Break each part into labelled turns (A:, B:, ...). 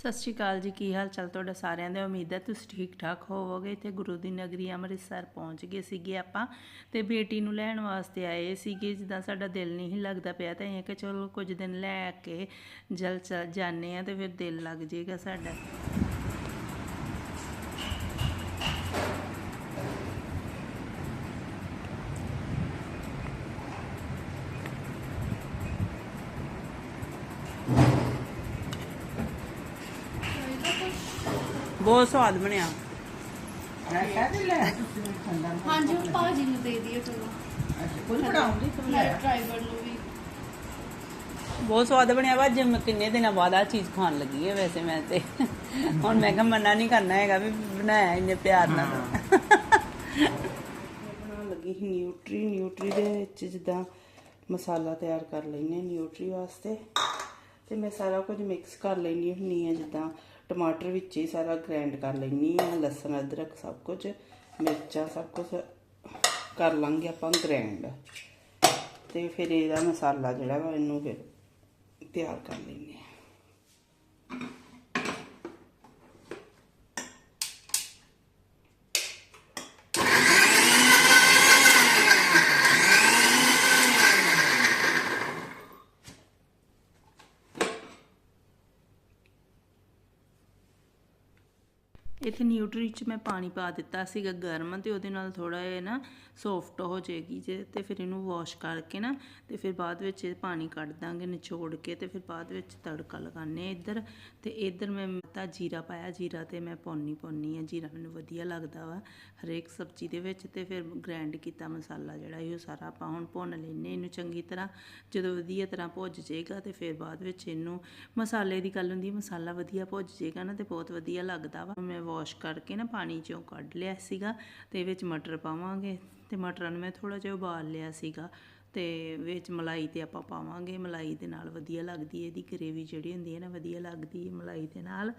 A: ਸਤਿ ਸ਼੍ਰੀ ਅਕਾਲ ਜੀ, ਕੀ ਹਾਲ ਚਾਲ ਤੁਹਾਡਾ ਸਾਰਿਆਂ ਦਾ? ਉਮੀਦ ਹੈ ਤੁਸੀਂ ਠੀਕ ਠਾਕ ਹੋਵੋਗੇ। ਇੱਥੇ ਗੁਰੂ ਦੀ ਨਗਰੀ ਅੰਮ੍ਰਿਤਸਰ ਪਹੁੰਚ ਗਏ ਸੀਗੇ ਆਪਾਂ ਤੇ ਬੇਟੀ ਨੂੰ ਲੈਣ ਵਾਸਤੇ ਆਏ ਸੀਗੇ। ਜਿੱਦਾਂ ਸਾਡਾ ਦਿਲ ਨਹੀਂ ਲੱਗਦਾ ਪਿਆ ਤਾਂ ਇਹ ਕਿ ਚਲੋ ਕੁਝ ਦਿਨ ਲੈ ਕੇ ਜਲ ਚਲ ਜਾਂਦੇ ਆ ਤੇ ਫਿਰ ਦਿਲ ਲੱਗ ਜਾਏਗਾ ਸਾਡਾ। ਬਹੁਤ ਸਵਾਦ ਬਣਿਆ।
B: ਹਾਂਜੀ ਉਹ ਭਾਜੀ ਨੂੰ ਦੇ ਦਈਏ ਚਲੋ।
C: ਕੁਝ ਬਣਾਉਂਦੀ ਤੂੰ ਲੈ
B: ਡਰਾਈਵਰ ਨੂੰ ਵੀ।
A: ਬਹੁਤ ਸਵਾਦ ਬਣਿਆ ਵਾ ਜਿਮ ਕਿੰਨੇ ਦਿਨਾਂ ਬਾਅਦ ਆ ਚੀਜ਼ ਖਾਣ ਲੱਗੀ ਹੈ ਵੈਸੇ ਮੈਂ ਤੇ। ਹੁਣ ਮੈਂ ਕਿਹਾ ਮਨਾ ਨਹੀਂ ਕਰਨਾ ਹੈਗਾ ਵੀ ਬਣਾਇਆ ਇੰਨੇ ਪਿਆਰ ਨਾਲ। ਬਣਾਉਣ ਲੱਗੀ ਸੀ ਨਿਊਟਰੀ ਨਿਊਟਰੀ ਦੇ ਵਿੱਚ ਜਿੱਦਾਂ ਮਸਾਲਾ ਤਿਆਰ ਕਰ ਲੈਨੇ ਨਿਊਟਰੀ ਵਾਸਤੇ। ਤੇ ਮੈਂ ਸਾਰਾ ਕੁਝ ਮਿਕਸ ਕਰ ਲੈਣੀ ਹੁੰਨੀ ਆ ਜਿੱਦਾਂ ਟਮਾਟਰ ਵਿੱਚ ਹੀ ਸਾਰਾ ਗ੍ਰਾਈਂਡ ਕਰ ਲੈਣੀ ਆ ਲਸਣ, ਅਦਰਕ ਸਭ ਕੁਝ ਮਿਰਚਾਂ ਸਭ ਕੁਝ ਕਰ ਲਾਂਗੇ ਆਪਾਂ ਗ੍ਰਾਈਂਡ ਤੇ ਫਿਰ ਇਹਦਾ ਮਸਾਲਾ ਜਿਹੜਾ ਵਾ ਇਹਨੂੰ ਫਿਰ ਤਿਆਰ ਕਰ ਲੈਂਦੇ ਆ ਇੱਥੇ ਨਿਊਟਰੀ ਚ ਮੈਂ ਪਾਣੀ ਪਾ ਦਿੱਤਾ ਸੀਗਾ ਗਰਮ ਤੇ ਉਹਦੇ ਨਾਲ ਥੋੜਾ ਜਿਹਾ ਨਾ ਸੌਫਟ ਹੋ ਜਾਏਗੀ ਜੇ ਤੇ ਫਿਰ ਇਹਨੂੰ ਵਾਸ਼ ਕਰਕੇ ਨਾ ਤੇ ਫਿਰ ਬਾਅਦ ਵਿੱਚ ਇਹ ਪਾਣੀ ਕੱਢ ਦਾਂਗੇ ਨਿਚੋੜ ਕੇ ਤੇ ਫਿਰ ਬਾਅਦ ਵਿੱਚ ਤੜਕਾ ਲਗਾਣੇ ਆ ਇੱਧਰ ਤੇ ਇੱਧਰ ਮੈਂ ਤਾਂ ਜੀਰਾ ਪਾਇਆ, ਜੀਰਾ ਤੇ ਮੈਂ ਪੌਣੀ ਪੌਣੀ ਆ ਜੀਰਾ ਮੈਨੂੰ ਵਧੀਆ ਲੱਗਦਾ ਵਾ ਹਰੇਕ ਸਬਜ਼ੀ ਦੇ ਵਿੱਚ ਤੇ ਫਿਰ ਗ੍ਰਾਈਂਡ ਕੀਤਾ ਮਸਾਲਾ ਜਿਹੜਾ ਇਹ ਸਾਰਾ ਆਪਾਂ ਹੁਣ ਭੁੰਨ ਲੈਨੇ ਇਹਨੂੰ ਚੰਗੀ ਤਰ੍ਹਾਂ, ਜਦੋਂ ਵਧੀਆ ਤਰ੍ਹਾਂ ਭੁੱਜ ਜਾਏਗਾ ਤੇ ਫਿਰ ਬਾਅਦ ਵਿੱਚ ਇਹਨੂੰ ਮਸਾਲੇ ਦੀ ਗੱਲ ਹੁੰਦੀ ਮਸਾਲਾ ਵਧੀਆ ਭੁੱਜ ਜਾਏਗਾ ਨਾ ਤੇ ਬਹੁਤ ਵਧੀਆ ਲੱਗਦਾ ਵਾ। ਮੈਂ ਵਾਸ਼ ਕਰਕੇ ਨਾ ਪਾਣੀ ਚੋਂ ਕੱਢ ਲਿਆ ਸੀਗਾ ਤੇ ਵਿੱਚ ਮਟਰ ਪਾਵਾਂਗੇ ਤੇ ਮਟਰਾਂ ਨੂੰ ਮੈਂ ਥੋੜਾ ਜਿਹਾ ਉਬਾਲ ਲਿਆ ਸੀਗਾ ਤੇ ਵਿੱਚ ਮਲਾਈ ਤੇ ਆਪਾਂ ਪਾਵਾਂਗੇ, ਮਲਾਈ ਦੇ ਨਾਲ ਵਧੀਆ ਲੱਗਦੀ ਹੈ, ਇਹਦੀ ਗਰੇਵੀ ਜਿਹੜੀ ਹੁੰਦੀ ਹੈ ਨਾ ਵਧੀਆ ਲੱਗਦੀ ਹੈ ਮਲਾਈ ਦੇ ਨਾਲ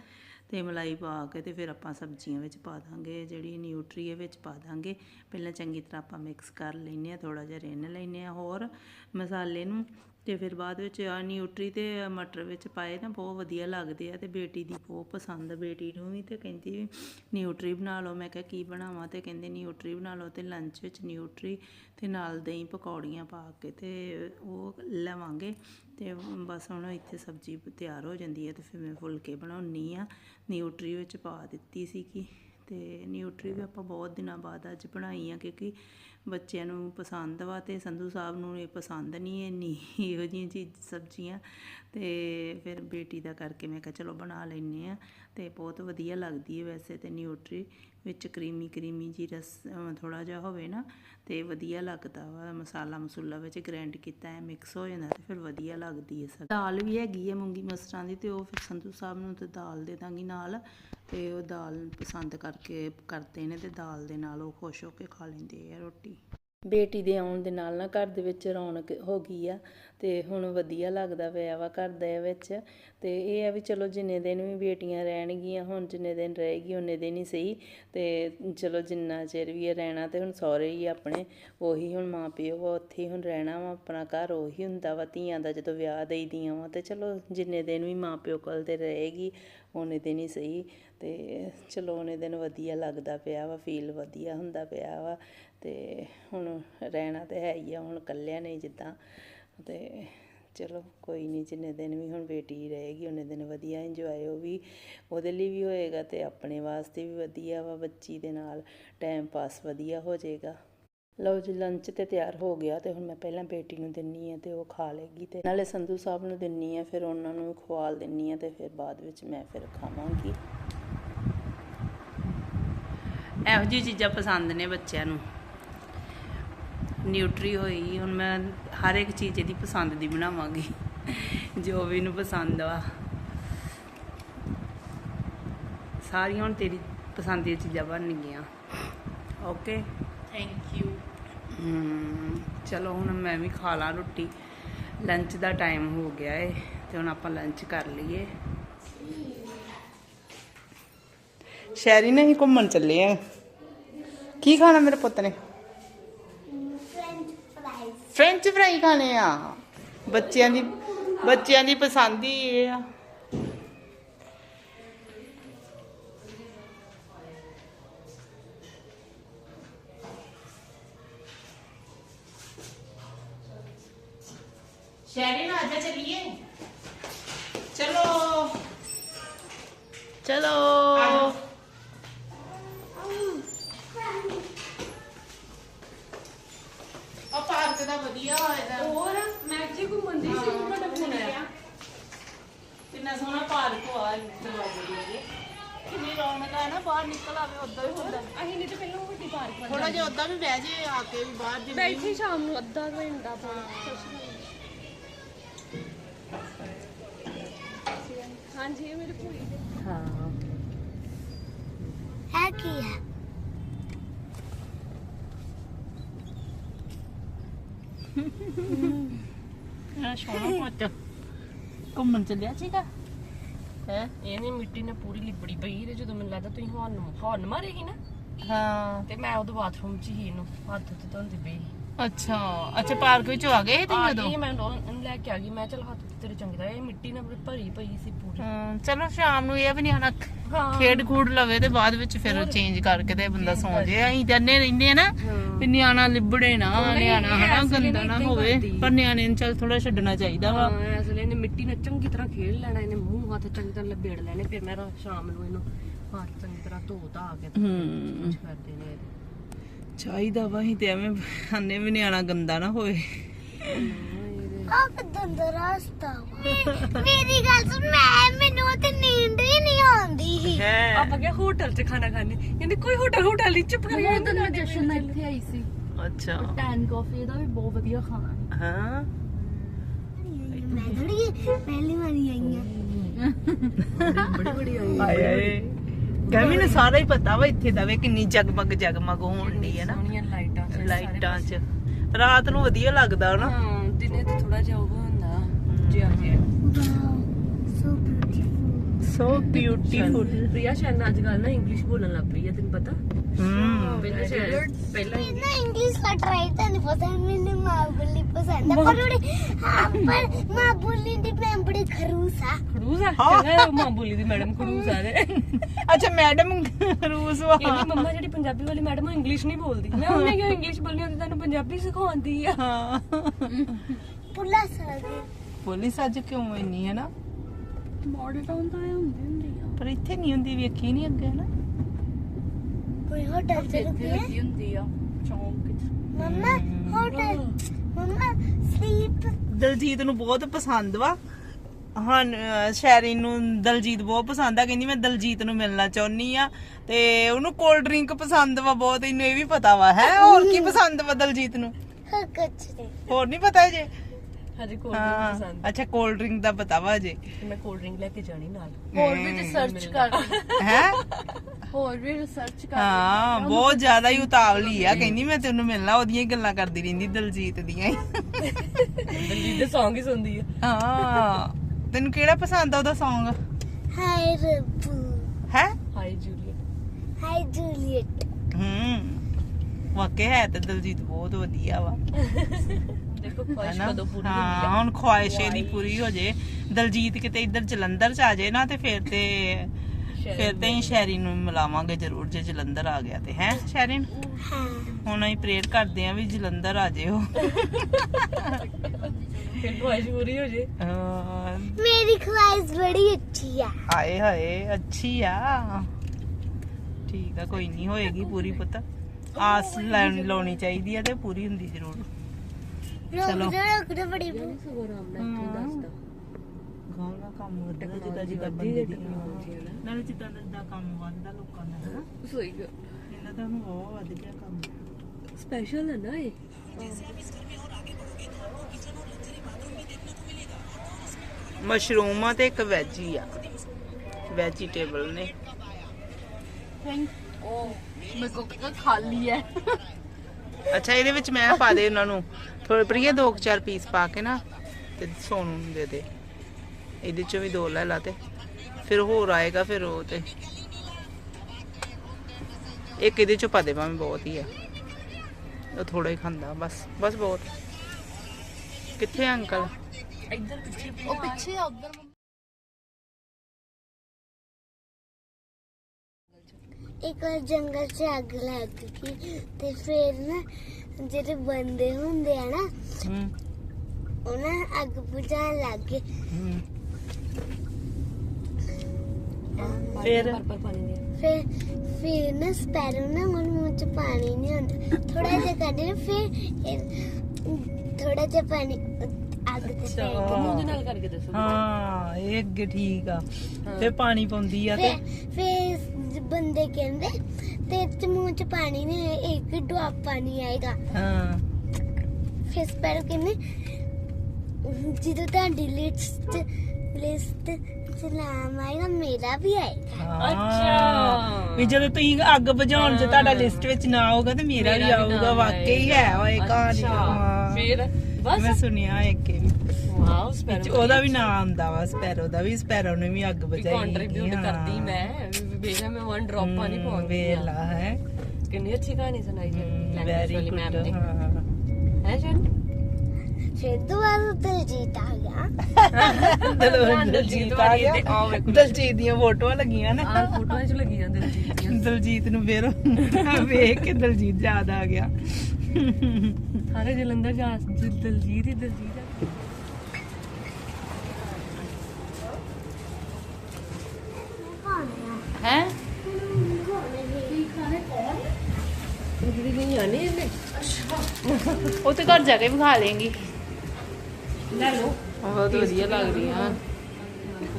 A: ਤੇ ਮਲਾਈ ਪਾ ਕੇ ਤੇ ਫਿਰ ਆਪਾਂ ਸਬਜ਼ੀਆਂ ਵਿੱਚ ਪਾ ਦਾਂਗੇ, ਜਿਹੜੀ ਨਿਊਟਰੀ ਹੈ ਵਿੱਚ ਪਾ ਦਾਂਗੇ। ਪਹਿਲਾਂ ਚੰਗੀ ਤਰ੍ਹਾਂ ਆਪਾਂ ਮਿਕਸ ਕਰ ਲੈਨੇ ਆ ਥੋੜਾ ਜਿਹਾ ਰਿੰਨ ਲੈਨੇ ਆ ਹੋਰ ਮਸਾਲੇ ਨੂੰ ਅਤੇ ਫਿਰ ਬਾਅਦ ਵਿੱਚ ਆ ਨਿਊਟਰੀ ਅਤੇ ਮਟਰ ਵਿੱਚ ਪਾਏ ਨਾ, ਬਹੁਤ ਵਧੀਆ ਲੱਗਦੇ ਆ ਅਤੇ ਬੇਟੀ ਦੀ ਬਹੁਤ ਪਸੰਦ ਬੇਟੀ ਨੂੰ ਵੀ ਅਤੇ ਕਹਿੰਦੀ ਨਿਊਟਰੀ ਬਣਾ ਲਓ। ਮੈਂ ਕਿਹਾ, ਕੀ ਬਣਾਵਾਂ? ਅਤੇ ਕਹਿੰਦੇ ਨਿਊਟਰੀ ਬਣਾ ਲਓ ਅਤੇ ਲੰਚ ਵਿੱਚ ਨਿਊਟਰੀ ਅਤੇ ਨਾਲ ਦਹੀਂ ਪਕੌੜੀਆਂ ਪਾ ਕੇ ਅਤੇ ਉਹ ਲਵਾਂਗੇ ਅਤੇ ਬਸ ਹੁਣ ਇੱਥੇ ਸਬਜ਼ੀ ਤਿਆਰ ਹੋ ਜਾਂਦੀ ਹੈ ਅਤੇ ਫਿਰ ਮੈਂ ਫੁਲਕੇ ਬਣਾਉਣੀ ਆ। ਨਿਊਟਰੀ ਵਿੱਚ ਪਾ ਦਿੱਤੀ ਸੀਗੀ। ਤੇ ਨਿਊਟਰੀ ਵੀ ਆਪਾਂ ਬਹੁਤ ਦਿਨਾਂ ਬਾਅਦ ਅੱਜ ਬਣਾਈ ਆ, ਕਿਉਂਕਿ ਬੱਚਿਆਂ ਨੂੰ ਪਸੰਦ ਵਾ ਤੇ ਸੰਧੂ ਸਾਹਿਬ ਨੂੰ ਇਹ ਪਸੰਦ ਨਹੀਂ, ਇੰਨੀ ਇਹੋ ਜਿਹੀਆਂ ਚੀਜ਼, ਸਬਜ਼ੀਆਂ। ਤੇ ਫਿਰ ਬੇਟੀ ਦਾ ਕਰਕੇ ਮੈਂ ਕਿਹਾ ਚਲੋ ਬਣਾ ਲੈਨੇ ਆ ਤੇ ਬਹੁਤ ਵਧੀਆ ਲੱਗਦੀ ਹੈ ਵੈਸੇ ਤੇ ਨਿਊਟਰੀ ਵਿੱਚ ਕਰੀਮੀ ਕਰੀਮੀ ਜੀ ਰਸ ਥੋੜਾ ਜਿਹਾ ਹੋਵੇ ਨਾ, ਤੇ ਵਧੀਆ ਲੱਗਦਾ ਵਾ। ਮਸਾਲਾ ਮਸੂਲਾ ਵਿੱਚ ਗ੍ਰਾਈਂਡ ਕੀਤਾ ਹੈ ਮਿਕਸ ਹੋ ਜਾਂਦਾ ਤੇ ਫਿਰ ਵਧੀਆ ਲੱਗਦੀ ਹੈ ਸਭ। ਦਾਲ ਵੀ ਹੈਗੀ ਹੈ ਮੂੰਗੀ ਮਸਰਾਂ ਦੀ ਤੇ ਉਹ ਫਿਰ ਸੰਧੂ ਸਾਹਿਬ ਨੂੰ ਤੇ ਦਾਲ ਦੇ ਦਾਂਗੀ ਨਾਲ। ਤੇ ਉਹ ਦਾਲ ਪਸੰਦ ਕਰਕੇ ਕਰਦੇ ਨੇ ਅਤੇ ਦਾਲ ਦੇ ਨਾਲ ਉਹ ਖੁਸ਼ ਹੋ ਕੇ ਖਾ ਲੈਂਦੇ ਆ ਰੋਟੀ। ਬੇਟੀ ਦੇ ਆਉਣ ਦੇ ਨਾਲ ਨਾ ਘਰ ਦੇ ਵਿੱਚ ਰੌਣਕ ਹੋ ਗਈ ਆ ਤੇ ਹੁਣ ਵਧੀਆ ਲੱਗਦਾ ਪਿਆ ਵਾ ਘਰ ਦੇ ਵਿੱਚ। ਤੇ ਇਹ ਆ ਵੀ ਚਲੋ ਜਿੰਨੇ ਦਿਨ ਵੀ ਬੇਟੀਆਂ ਰਹਿਣਗੀਆਂ ਹੁਣ ਜਿੰਨੇ ਦਿਨ ਰਹੇਗੀ ਉਹਨੇ ਦਿਨ ਹੀ ਸਹੀ। ਤੇ ਚਲੋ ਜਿੰਨਾ ਚਿਰ ਵੀ ਇਹ ਰਹਿਣਾ ਤੇ ਹੁਣ ਸਹੁਰੇ ਹੀ ਆਪਣੇ ਉਹੀ ਹੁਣ ਮਾਂ ਪਿਓ ਵਾ, ਉੱਥੇ ਹੁਣ ਰਹਿਣਾ ਵਾ ਆਪਣਾ ਘਰ ਉਹੀ ਹੁੰਦਾ ਵਾ ਧੀਆਂ ਦਾ ਜਦੋਂ ਵਿਆਹ ਦੇਈਦੀਆਂ ਵਾ ਤੇ ਚਲੋ ਜਿੰਨੇ ਦਿਨ ਵੀ ਮਾਂ ਪਿਓ ਕੋਲ ਤੇ ਰਹੇਗੀ ਉਹਨੇ ਦਿਨ ਹੀ ਸਹੀ। ਅਤੇ ਚਲੋ ਉਹਨੇ ਦਿਨ ਵਧੀਆ ਲੱਗਦਾ ਪਿਆ ਵਾ ਫੀਲ ਵਧੀਆ ਹੁੰਦਾ ਪਿਆ ਵਾ ਅਤੇ ਹੁਣ ਰਹਿਣਾ ਤਾਂ ਹੈ ਹੀ ਆ, ਹੁਣ ਇਕੱਲਿਆਂ ਨੇ ਜਿੱਦਾਂ ਅਤੇ ਚਲੋ ਕੋਈ ਨਹੀਂ ਜਿੰਨੇ ਦਿਨ ਵੀ ਹੁਣ ਬੇਟੀ ਰਹੇਗੀ, ਉਹਨੇ ਦਿਨ ਵਧੀਆ ਇੰਜੋਏ ਉਹ ਵੀ ਉਹਦੇ ਲਈ ਵੀ ਹੋਏਗਾ ਅਤੇ ਆਪਣੇ ਵਾਸਤੇ ਵੀ ਵਧੀਆ ਵਾ, ਬੱਚੀ ਦੇ ਨਾਲ ਟਾਈਮ ਪਾਸ ਵਧੀਆ ਹੋ ਜਾਏਗਾ। ਲਓ ਜੀ ਲੰਚ ਤੇ ਤਿਆਰ ਹੋ ਗਿਆ ਤੇ ਹੁਣ ਮੈਂ ਪਹਿਲਾਂ ਬੇਟੀ ਨੂੰ ਦਿੰਨੀ ਆ ਤੇ ਉਹ ਖਾ ਲੇਗੀ ਤੇ ਨਾਲੇ ਸੰਧੂ ਸਾਹਿਬ ਨੂੰ ਦਿੰਨੀ ਆ, ਫਿਰ ਉਹਨਾਂ ਨੂੰ ਖਵਾਲ ਦਿੰਨੀ ਆ ਤੇ ਫਿਰ ਬਾਅਦ ਵਿੱਚ ਮੈਂ ਫਿਰ ਖਾਵਾਂਗੀ। ਇਹੋ ਜਿਹੀ ਚੀਜ਼ਾਂ ਪਸੰਦ ਨੇ ਬੱਚਿਆਂ ਨੂੰ। ਨਿਊਟਰੀ ਹੋਈ ਹੁਣ ਮੈਂ ਹਰ ਇੱਕ ਚੀਜ਼ ਇਹਦੀ ਪਸੰਦ ਦੀ ਬਣਾਵਾਂਗੀ ਜੋ ਵੀ ਇਹਨੂੰ ਪਸੰਦ ਆ। ਸਾਰੀਆਂ ਹੁਣ ਤੇਰੀ ਪਸੰਦ ਦੀਆਂ ਚੀਜ਼ਾਂ ਬਣ ਗਈਆਂ। ਓਕੇ
B: ਥੈਂਕ ਯੂ
A: ਚਲੋ ਹੁਣ ਮੈਂ ਵੀ ਖਾ ਲਾਂ ਰੋਟੀ। ਲੰਚ ਦਾ ਟਾਈਮ ਹੋ ਗਿਆ ਏ ਤੇ ਹੁਣ ਆਪਾਂ ਲੰਚ ਕਰ ਲਈਏ। ਸ਼ਹਿਰੀ ਨਹੀਂ ਘੁੰਮਣ ਚੱਲੇ ਆ। ਕੀ ਖਾਣਾ ਮੇਰੇ ਪੁੱਤ ਨੇ? ਫ੍ਰੈਂਚ ਫਰਾਈ ਖਾਣੇ ਆ। ਬੱਚਿਆਂ ਦੀ ਬੱਚਿਆਂ ਦੀ ਪਸੰਦ ਹੀ ਇਹ ਆ।
C: ਸ਼ਹਿਰੀ ਨੂੰ ਅੱਜ ਚੱਲੀਏ। ਚਲੋ। ਚਲੋ। ਵੀ ਬਾਹਰ ਦੀ
B: ਬੈਠੀ ਸ਼ਾਮ ਨੂੰ ਅੱਧਾ ਘੰਟਾ ਹਾਂਜੀ ਇਹ ਮੇਰੇ ਭੂਈ ਦੇ।
C: ਹਾਂ।
D: ਹੈ ਕੀ ਹੈ?
C: ਆ ਸੋਹਣਾ ਪੁੱਤ। ਘੁੰਮਣ ਚੱਲਿਆ ਸੀਗਾ? ਹੈ?
E: ਇਹਨੇ ਮਿੱਟੀ ਨੇ ਪੂਰੀ ਲਿਬੜੀ ਪਈ ਤੇ ਜਦੋਂ ਮੈਨੂੰ ਲੱਗਦਾ ਤੁਸੀਂ ਹੌਰਨ ਹੌਰਨ ਮਾਰੇਗੀ ਨਾ।
C: ਹਾਂ।
E: ਤੇ ਮੈਂ ਉਹਦੇ ਬਾਥਰੂਮ 'ਚ ਹੀ ਇਹਨੂੰ ਹੱਥ ਤੇ ਧੋਂਦੀ ਪਈ
C: ਅੱਛਾ ਅੱਛਾ ਪਾਰਕ ਵਿੱਚ ਆ ਗਏ ਤੇ
E: ਆ
C: ਜਦੋਂ
E: ਗਈ ਮੈਂ ਡੋਲ ਇਹਨੂੰ ਲੈ ਕੇ ਆ ਗਈ ਮੈਂ ਚਲ ਹੱਥ ਤੇ ਤੇਰੇ ਚੰਗੀ ਤਰ੍ਹਾਂ ਇਹ ਮਿੱਟੀ ਨਾਲ ਭਰੀ ਪਈ ਸੀ ਪੂਰੀ।
C: ਹਾਂ, ਚਲੋ ਸ਼ਾਮ ਨੂੰ ਇਹ ਵੀ ਨਹੀਂ ਆਣਾ
E: ਹਾਂ।
C: ਖੇਡ ਖੂਡ ਲਵੇ ਤੇ ਬਾਅਦ ਵਿੱਚ ਫਿਰ ਚੇਂਜ ਕਰਕੇ ਤੇ ਬੰਦਾ ਸੌਂ ਜੇ। ਅਸੀਂ ਜਾਨੇ ਰਹਿੰਦੇ ਆ ਨਾ ਵੀ ਨਿਆਣਾ ਲਿਬੜੇ ਨਾ ਨਿਆਣਾ ਹਨਾ ਗੰਦਾ ਨਾ ਹੋਵੇ। ਪਰ ਨਿਆਣੇ ਨੂੰ ਚੱਲ ਥੋੜਾ ਛੱਡਣਾ ਚਾਹੀਦਾ ਵਾ।
E: ਹਾਂ ਇਸ ਲਈ ਇਹਨੇ ਮਿੱਟੀ ਨਾਲ ਚੰਗੀ ਤਰ੍ਹਾਂ ਖੇਡ ਲੈਣਾ ਇਹਨੇ ਮੂੰਹ ਹੱਥ ਚੰਗੀ ਤਰ੍ਹਾਂ ਲਪੇੜ ਲੈਣੇ ਫਿਰ ਮੈਂ ਰਾ- ਸ਼ਾਮ ਨੂੰ ਇਹਨੂੰ ਹੱਥ ਚੰਗੀ ਤਰ੍ਹਾਂ ਧੋ ਧਾ ਕੇ ਤੇ
C: ਹੂੰ।
E: ਕੁਛ ਕਰਦੇ ਨੇ ਇਹਦੇ।
C: ਚਾਹੀਦਾ ਵਾ ਅਸੀਂ ਤੇ ਐਵੇਂ ਆਨੇ ਵੀ ਨਿਆਣਾ ਗੰਦਾ ਨਾ ਹੋਵੇ
D: ਆ ਕਿਦਾਂ ਦਾ ਰਸਤਾ ਵਾ। ਮੇਰੀ ਗੱਲ ਸੁਣ ਮੈਂ ਮੈਨੂੰ ਤੇ ਨੀਂਦ ਹੀ ਨਹੀਂ ਆਉਂਦੀ ਸੀ।
C: ਹੈ।
E: ਆਪਾਂ ਗਿਆ ਹੋਟਲ 'ਚ ਖਾਣਾ ਖਾਣੇ ਕਹਿੰਦੇ ਕੋਈ ਹੋਟਲ ਹੋਟਲ ਨਹੀਂ ਚੁੱਪ ਕਰ
B: ਉਹ ਤਾਂ ਮੈਂ ਜਸ਼ਨ ਨਾਲ ਇੱਥੇ ਆਈ ਸੀ।
C: ਅੱਛਾ।
B: ਟੈਨ ਕਾਫੀ ਦਾ ਵੀ ਬਹੁਤ ਵਧੀਆ ਖਾਣਾ ਹੈ
C: ਹਾਂ।
D: ਮੈਂ ਥੋੜੀ ਪਹਿਲੀ ਵਾਰੀ ਆਈ ਹਾਂ।
E: ਬੜੀ ਬੜੀ ਆਈ
C: ਆਏ ਆਏ। ਨੇ ਸਾਰਾ ਹੀ ਪਤਾ ਵਾ ਇੱਥੇ ਦਾ ਵੇ ਕਿੰਨੀ ਜਗਮਗ ਜਗਮਗ ਹੋਣ ਦੀ ਹੈ ਨਾ।
E: ਸੋਹਣੀਆਂ ਲਾਈਟਾਂ 'ਚ
C: ਲਾਈਟਾਂ 'ਚ। ਰਾਤ ਨੂੰ ਵਧੀਆ ਲੱਗਦਾ ਨਾ।
E: ਹਾਂ ਦਿਨੇ ਤੇ ਥੋੜਾ ਜਿਹਾ ਉਹ ਹੁੰਦਾ। ਜਿਆ
D: so beautiful
C: so beautiful
E: Priya Sharan ਅੱਜ ਕੱਲ ਨਾ ਇੰਗਲਿਸ਼ ਬੋਲਣ ਲੱਗ ਪਈ ਹੈ ਤੈਨੂੰ ਪਤਾ?
C: ਹਮ।
E: ਪਹਿਲਾਂ ਸ਼ਾਇਦ ਪਹਿਲਾਂ
D: ਮੈਨੂੰ
E: ਖੜੂਸ ਆ। ਮਾਂ ਬੋਲੀ ਦੀ ਮੈਡਮ ਖੜੂਸ ਆ ਰੇ
C: ਅੱਛਾ ਮੈਡਮ ਰੂਸ ਵਾ।
E: ਕਹਿੰਦੀ ਮੰਮਾ ਜਿਹੜੀ ਪੰਜਾਬੀ ਵਾਲੀ ਮੈਡਮ ਉਹ ਇੰਗਲਿਸ਼ ਨਹੀਂ ਬੋਲਦੀ। ਮੈਂ ਉਹਨੇ ਕਿਉਂ ਇੰਗਲਿਸ਼ ਬੋਲਣੀ ਹੁੰਦੀ ਤੁਹਾਨੂੰ ਪੰਜਾਬੀ ਸਿਖਾਉਂਦੀ ਆ।
C: ਹਾਂ।
D: ਪੁੱਲਾ ਸਾਗੇ
C: ਪੁਲਿਸ ਅੱਜ ਕਿਉਂ ਇੰਨੀ ਹੈ ਨਾ?
B: ਮਾਡਲ ਟਾਊਨ ਤਾਂ ਇਹ ਹੁੰਦੀ ਹੁੰਦੀ ਆ।
C: ਪਰ ਇੱਥੇ ਨਹੀਂ ਹੁੰਦੀ ਵੇਖੀ ਨਹੀਂ ਅੱਗੇ ਨਾ?
D: ਕੋਈ ਹੋਟਲ ਚ
B: ਇੱਥੇ
D: ਰੁਕੇ
B: ਲੱਗੀ ਹੁੰਦੀ ਆ ਚੌਂਕ 'ਚ।
D: ਮੰਮਾ ਹੋਟਲ ਮੰਮਾ ਸਲੀਪ
C: ਦਲਜੀਤ ਨੂੰ ਬਹੁਤ ਪਸੰਦ ਵਾ। ਹਾਂ ਸ਼ੈਰੀ ਨੂੰ ਦਲਜੀਤ ਬਹੁਤ ਪਸੰਦ ਆ ਕਹਿੰਦੀ ਮੈਂ ਦਲਜੀਤ ਨੂੰ ਮਿਲਣਾ ਚਾਹੁੰਨੀ ਆ। ਤੇ ਉਹਨੂੰ ਕੋਲਡ ਡਰਿੰਕ ਪਸੰਦ ਵਾ ਬਹੁਤ ਇਹਨੂੰ ਇਹ ਵੀ ਪਤਾ ਵਾ ਹੈ? ਹੋਰ ਕੀ ਪਸੰਦ ਵਾ ਦਲਜੀਤ ਨੂੰ?
D: ਕੁਛ ਨਹੀਂ
C: ਹੋਰ ਨਹੀਂ ਪਤਾ ਜੇ
E: ਹਜੇ ਕੋਲਡ ਡਰਿੰਕ
C: ਹਾਂ
E: ਪਸੰਦ।
C: ਅੱਛਾ ਕੋਲਡ ਡਰਿੰਕ ਦਾ ਪਤਾ ਵਾ ਜੇ
E: ਤੇ ਮੈਂ ਕੋਲਡ ਡਰਿੰਕ ਲੈ ਕੇ ਜਾਣੀ ਨਾਲ।
B: ਹੋਰ ਵੀ ਰਿਸਰਚ ਕਰ।
C: ਹੈ?
B: ਹੋਰ ਵੀ ਰਿਸਰਚ ਕਰ
C: ਹਾਂ ਬਹੁਤ ਜ਼ਿਆਦਾ ਹੀ ਉਤਾਵਲੀ ਆ ਕਹਿੰਦੀ ਮੈਂ ਤੈਨੂੰ ਮਿਲਣਾ ਉਹਦੀਆਂ ਹੀ ਗੱਲਾਂ ਕਰਦੀ ਰਹਿੰਦੀ ਦਲਜੀਤ ਦੀਆਂ ਹੀ।
E: ਦਲਜੀਤ ਦੇ Song ਹੀ ਸੁਣਦੀ ਆ।
C: ਹਾਂ ਤੈਨੂੰ ਕਿਹੜਾ ਪਸੰਦ ਆ ਉਹਦਾ Song?
D: ਹਾਈ ਰੱਬੂ
C: ਹੈ?
E: ਹਾਈ ਜੂਲੀਅਟ
D: ਹਾਈ ਜੂਲੀਅਟ
C: ਹੂੰ ਵਾਕੇ ਹੈ ਤੇ ਦਲਜੀਤ ਬਹੁਤ ਵਧੀਆ ਵਾ।
E: ਦੇਖੋ ਖੁਆਇਸ਼
C: ਹੈਨਾ?
E: ਕਦੋਂ ਪੂਰੀ
C: ਹਾਂ
E: ਆ।
C: ਹੁਣ ਖੁਆਇਸ਼ ਇਹਦੀ ਪੂਰੀ ਹੋ ਜੇ। ਦਲਜੀਤ ਕਿਤੇ ਇੱਧਰ ਜਲੰਧਰ ਚ ਆ ਜਾਏ ਨਾ ਤੇ ਫਿਰ ਤੇ ਫਿਰ ਤੇ ਸ਼ੈਰੀ ਨੂੰ ਮਿਲਾਵਾਂਗੇ ਜ਼ਰੂਰ ਜੇ ਜਲੰਧਰ ਆ ਗਿਆ ਤੇ ਹੈ ਸ਼ੈਰੀ ਨੂੰ?
D: ਹਾਂ।
C: ਹੁਣ ਅਸੀਂ ਪ੍ਰੇਅਰ ਕਰਦੇ ਆਂ ਵੀ ਜਲੰਧਰ ਆ ਜਿਓ।
E: ਫਿਰ ਖੁਆਇਸ਼ ਪੂਰੀ ਹੋ ਜੇ।
D: ਮੇਰੀ ਖਵਾਇਸ਼ ਬੜੀ ਅੱਛੀ ਆ।
C: ਹਾਏ ਹਾਏ ਅੱਛੀ ਆ। ਠੀਕ ਆ ਕੋਈ ਨਹੀਂ ਹੋਏਗੀ ਪੂਰੀ ਪੁੱਤ। ਆਸ ਲੈਣ ਲਾਉਣੀ ਚਾਹੀਦੀ ਆ ਤੇ ਪੂਰੀ ਹੁੰਦੀ ਜ਼ਰੂਰ।
D: ਰੁਕ
C: ਚਲੋ।
D: ਰੁਕ ਜਾ ਬੜੀ ਬੂ
E: ਸਗੋਂ ਆਰਾਮ ਨਾਲ ਤੂੰ ਦੱਸਦਾ
C: ਗਾਉਣਾ ਕੰਮ ਵੱਧਦਾ ਜਿੱਦਾਂ ਜਿੱਦਾਂ
E: ਵੱਧਦੀ
C: ਬੰਦੇ
E: ਹੈ
C: ਦੀ
E: technology ਹੈ। ਨਾ।
C: ਨਾਲੇ ਜਿੱਦਾਂ ਜਿੱਦਾਂ ਕੰਮ ਵੱਧਦਾ ਲੋਕਾਂ ਦਾ ਹਨਾ
E: ਸੋਈ
C: ਇਹਨਾਂ ਦਾ ਹੁਣ ਬਹੁਤ ਵੱਧ ਗਿਆ ਕੰਮ।
E: ਸਪੈਸ਼ਲ ਹੈ ਨਾ ਇਹ?
C: ਮਸ਼ਰੂਮ ਤੇ ਇੱਕ ਵੈਜੀ ਆ। ਵੈਜੀਟੇਬਲ ਨੇ।
B: ਥੈਂਕ ਉਹ ਮੇਰੇ ਕੋ ਕਿਹਾ ਖਾਲੀ ਹੈ।
C: ਅੱਛਾ ਇਹਦੇ ਵਿੱਚ ਮੈਂ ਪਾ ਦੇ ਉਹਨਾਂ ਨੂੰ। ਥੋੜੇ ਪ੍ਰੀਏ ਦੋ ਚਾਰ ਪੀਸ ਪਾ ਕੇ ਨਾ ਤੇ ਸੋਨੂੰ ਨੂੰ ਦੇ ਦੇ। ਇਹਦੇ ਚੋਂ ਵੀ ਦੋ ਲੈ ਲਾ ਤੇ। ਫਿਰ ਹੋਰ ਆਏਗਾ ਫਿਰ ਉਹ ਤੇ। ਇੱਕ ਇਹਦੇ ਚੋਂ ਪਾ ਦੇ ਭਾਵੇਂ ਬਹੁਤ ਹੀ ਆ। ਉਹ ਥੋੜਾ ਹੀ ਖਾਂਦਾ ਬਸ ਬਸ ਬਹੁਤ। ਕਿੱਥੇ ਆ ਅੰਕਲ?
E: ਇੱਧਰ ਪਿੱਛੇ
B: ਉਹ ਪਿੱਛੇ ਆ ਉਧਰ।
D: ਇੱਕ ਵਾਰ ਜੰਗਲ 'ਚ ਅੱਗ ਲੱਗ ਗਈ ਤੇ ਫਿਰ ਨਾ ਜਿਹੜੇ ਬੰਦੇ ਹੁੰਦੇ ਆ ਨਾ
C: ਹੂੰ।
D: ਉਹਨਾਂ ਅੱਗ ਬੁਝਾਉਣ ਲੱਗ ਗਏ।
A: ਫਿਰ?
E: ਪਰ ਪਰ
D: ਫਿਰ ਫਿਰ ਨਾ ਸਪੈਰੋ ਨਾ ਉਹਦੇ ਮੂੰਹ ਚ ਪਾਣੀ ਨਹੀਂ ਹੁੰਦਾ ਥੋੜਾ ਜਿਹਾ ਕੱਢ ਨਾ ਫਿਰ ਥੋੜਾ ਜਿਹਾ ਪਾਣੀ ਅੱਗ ਤੇ
E: ਮੂੰਹ ਦੇ ਨਾਲ ਕਰਕੇ ਦੱਸੋ
A: ਹਾਂ ਇਹ ਅੱਗੇ ਠੀਕ ਆ। ਤੇ ਪਾਣੀ ਪਾਉਂਦੀ ਆ ਤੇ
D: ਫਿਰ ਫਿਰ ਬੰਦੇ ਕਹਿੰਦੇ ਤੇ ਚ ਮੂੰਹ ਚ ਪਾਣੀ ਨਹੀਂ ਹੈ ਇੱਕ ਡ੍ਰੌਪ ਪਾਣੀ ਆਏਗਾ।
A: ਹਾਂ।
D: ਫਿਰ ਸਪੈਰੋ ਕਹਿੰਦੇ ਜਦੋਂ ਤੁਹਾਡੀ ਲਿਸਟ ਲਿਸਟ ਨਾਮ ਆਏਗਾ ਮੇਰਾ ਵੀ ਆਏਗਾ।
A: ਅੱਛਾ। ਵੀ ਜਦੋਂ ਤੁਸੀਂ ਅੱਗ ਬੁਝਾਉਣ ਚ ਤੁਹਾਡਾ ਲਿਸਟ ਵਿੱਚ ਨਾ ਆਊਗਾ ਤੇ ਮੇਰਾ ਵੀ ਆਊਗਾ ਵਾਕਈ ਹੈ ਓਏ ਕਹਾਣੀ ਹਾਂ।
E: ਫਿਰ ਬਸ।
A: ਮੈਂ ਸੁਣਿਆ ਇੱਕ ਇਹ ਵੀ।
E: ਵਾਓ ਸਪੈਰੋ
A: ਉਹਦਾ ਵੀ ਨਾਂ ਆਉਂਦਾ ਵਾ ਸਪੈਰੋ ਦਾ ਵੀ ਸਪੈਰੋ ਨੇ ਵੀ ਅੱਗ ਬੁਝਾਈ
E: ਕੰਟਰੀਬਿਊਟ ਕਰਦੀ ਮੈਂ। ਬੇਸ਼ੱਕ ਮੈਂ ਵਨ ਡ੍ਰੌਪ ਪਾਣੀ ਪਾਉਂਦੀ ਆ।
A: ਵੇਲਾ ਹੈ।
E: ਕਿੰਨੀ ਅੱਛੀ ਕਹਾਣੀ ਸੁਣਾਈ ਜੀ
A: ਵੈਰੀ
E: ਵਾਲੀ ਮੈਮ
A: ਗੁੱਡ
E: ਨੇ।
A: ਹਾਂ।
E: ਜਨ
D: ਫਿਰ ਦੁਬਾਰਾ ਦਿਲਜੀਤ ਆ ਗਿਆ।
A: ਦਲਜੀਤ ਆ ਗਿਆ।
E: ਆ ਵੇਖੋ
A: ਦਲਜੀਤ ਦੀਆਂ ਫੋਟੋਆਂ ਲੱਗੀਆਂ ਨਾ।
E: ਆ ਫੋਟੋਆਂ ਚ ਲੱਗੀ ਜਾਂਦੇ ਨੇ ਜੀ
A: ਦਲਜੀਤ ਨੂੰ ਫੇਰ ਵੇਖ ਕੇ ਦਲਜੀਤ ਯਾਦ ਆ ਗਿਆ।
E: ਸਾਰੇ ਜਲੰਧਰ ਜਾ ਦਿਲ- ਦਿਲਜੀਤ ਹੀ ਦਿਲਜੀਤ ਆ।
B: ਹੈ?
E: ਇਹ ਜਿਹੜੀ ਗਈ ਆਣੀ ਇਹਨੇ
B: ਉਹ ਤੇ ਘਰ ਜਾ ਕੇ ਵੀ ਖਾ ਲੇਂਗੀ
E: ਲੈ ਲਓ।
B: ਬਹੁਤ ਵਧੀਆ ਲੱਗ ਰਹੀਆਂ।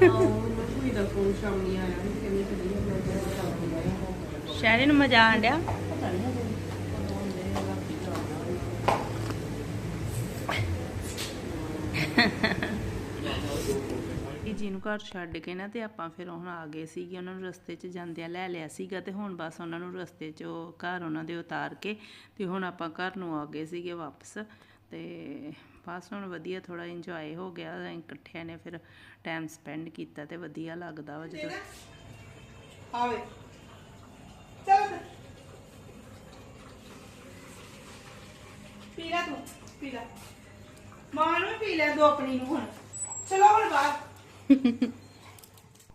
E: ਕੋਈ ਦਾ ਫੋਨ ਸ਼ਾਮੀ ਆਇਆ ਕਹਿੰਦੇ ਚਲੀ
A: ਸ਼ਹਿਰੀ ਨੂੰ ਮਜ਼ਾ ਆਣ ਡਿਆ। ਇਹ ਜੀ ਨੂੰ ਘਰ ਛੱਡ ਕੇ ਨਾ ਤੇ ਆਪਾਂ ਫਿਰ ਹੁਣ ਆ ਗਏ ਸੀਗੇ ਉਹਨਾਂ ਨੂੰ ਰਸਤੇ 'ਚ ਜਾਂਦਿਆਂ ਲੈ ਲਿਆ ਸੀਗਾ ਤੇ ਹੁਣ ਬਸ ਉਹਨਾਂ ਨੂੰ ਰਸਤੇ 'ਚ ਘਰ ਉਹਨਾਂ ਦੇ ਉਤਾਰ ਕੇ ਤੇ ਹੁਣ ਆਪਾਂ ਘਰ ਨੂੰ ਆ ਗਏ ਸੀਗੇ ਵਾਪਸ ਤੇ ਬਸ ਹੁਣ ਵਧੀਆ ਥੋੜਾ ਇੰਜੋਏ ਹੋ ਗਿਆ, ਅਸੀਂ ਇਕੱਠਿਆਂ ਨੇ ਫਿਰ ਟਾਈਮ ਸਪੈਂਡ ਕੀਤਾ ਤੇ ਵਧੀਆ ਲੱਗਦਾ ਵਾ ਜਦੋਂ।
C: ਆਵੇ। ਚੱਲ ਫਿਰ। ਪੀ ਲੈ ਤੂੰ, ਪੀ ਲੈ। ਮਾਂ ਨੂੰ ਵੀ ਪੀ ਲੈ, ਦੋ ਆਪਣੀ ਨੂੰ ਹੁਣ। ਚਲੋ ਹੁਣ ਬਾਹਰ।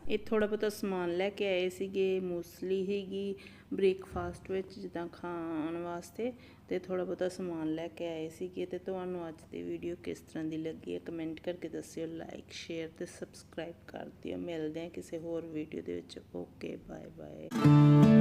A: ਇਹ ਥੋੜਾ ਬਹੁਤਾ ਸਮਾਨ ਲੈ ਕੇ ਆਏ ਸੀਗੇ ਮੋਸਟਲੀ ਹੈਗੀ ਬ੍ਰੇਕਫਾਸਟ ਵਿੱਚ, ਜਿੱਦਾਂ ਖਾਣ ਵਾਸਤੇ, ਤੇ ਥੋੜਾ ਬਹੁਤਾ ਸਮਾਨ ਲੈ ਕੇ ਆਏ ਸੀਗੇ, ਤੇ ਤੁਹਾਨੂੰ ਅੱਜ ਦੀ ਵੀਡੀਓ ਕਿਸ ਤਰ੍ਹਾਂ ਦੀ ਲੱਗੀ ਹੈ ਕਮੈਂਟ ਕਰਕੇ ਦੱਸਿਓ ਲਾਈਕ ਸ਼ੇਅਰ ਤੇ ਸਬਸਕ੍ਰਾਈਬ ਕਰ ਦਿਓ। ਮਿਲਦੇ ਹਾਂ ਕਿਸੇ ਹੋਰ ਵੀਡੀਓ ਦੇ ਵਿੱਚ। Okay bye bye